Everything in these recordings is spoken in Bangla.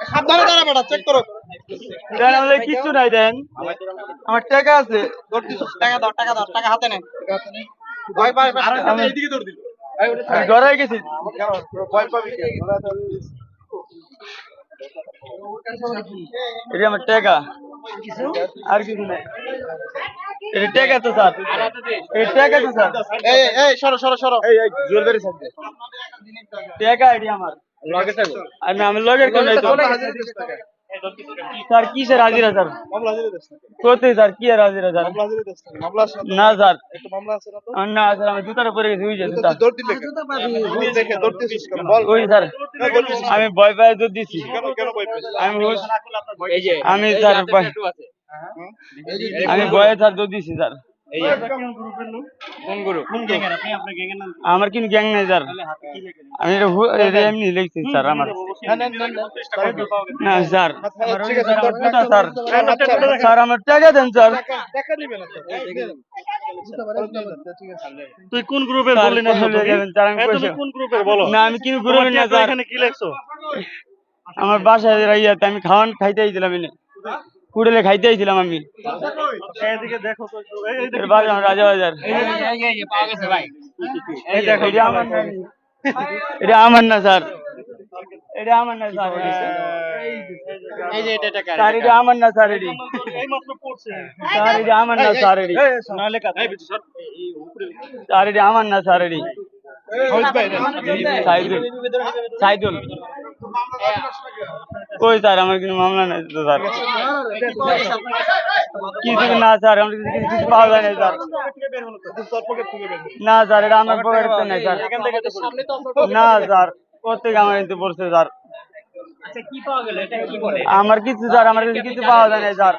সাবধানে দাঁড়া বেটা চেক করো। দেন আমাদের কিচ্ছু নাই দেন। আমার টাকা আছে টাকা দাও টাকা দাও টাকা হাতে নে। ভয় পাই আমি- এইদিকে দৌড় দিল আমি ঘরে গেছি। ভয় পাবি এটা আমার টাকা। আর কিছু নাই। এটা টাকা তো স্যার। এটা টাকা তো স্যার। এই সরো সরো সরো। এই এই জুয়েলারি স্যার টাকা এটি আমার। আমি আমি লগের কোন নাই তো স্যার কিসের হাজিরা স্যার? স্যার কি আর হাজিরা স্যার? না? স্যার। একটা মামলা আছে না আর না স্যার আমি জুতাটা পরে গেছি ওই যে জুতা দৌড় দিলে কেন? তুই দেখে। দৌড় দিছিস কেন? বল স্যার? আমি ভয় পাই তো দিছি কেন স্যার স্যার আমার কিন্তু গ্যাং নাই স্যার। আমি এটা এটা এমনি লিখছি স্যার আমার। না, না, না, না। না স্যার। আচ্ছা, জুতা স্যার আচ্ছা, স্যার আমার টাকা দেন স্যার। টাকা না। ঠিক আছে। তুই কোন গ্রুপের বললি না চলে যাবেন, স্যার, আমি তুমি কোন গ্রুপের বলো? না আমি কিন্তু তোমার না স্যার। এখানে কি লেখছো? আমার বাসায় ইয়াতে আমি খাওয়ান খাইতে আইছিলাম এনে। কুড়েলে খাইতে আইছিলাম আমি। রাজা বাজার। এটা আমার না স্যার। এটা আমার না স্যার। স্যার এটা আমার না স্যার এটি। স্যার এটা আমার না স্যার এটি। না লেখা এই বিটু স্যার স্যার এটা আমার না স্যার এটি। ফৌজ ভাই রে। সাইদুল সাইদুল কই স্যার, আমার কিছু মামলা নাই তো স্যার। কিছু না স্যার, আমার কিছু কিছু পাওয়া যায় না স্যার। না স্যার, এটা আমার পকেটে নেই স্যার। না স্যার কোথেকে আমার এতে পড়ছে স্যার। আমার কিছু স্যার, আমার কাছে কিছু পাওয়া যায় না স্যার।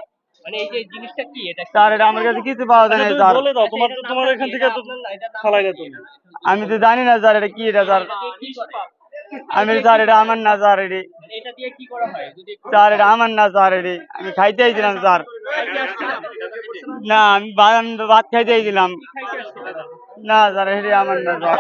আমি তো জানি না স্যার, এটা কি এটা স্যার। আমি স্যার, এটা আমার না স্যার, এটি স্যার এটা আমার না স্যার এটি আমি খাইতে আইছিলাম স্যার। না আমি ভাত খাইতে আইছিলাম। না স্যার এটি আমার না স্যার।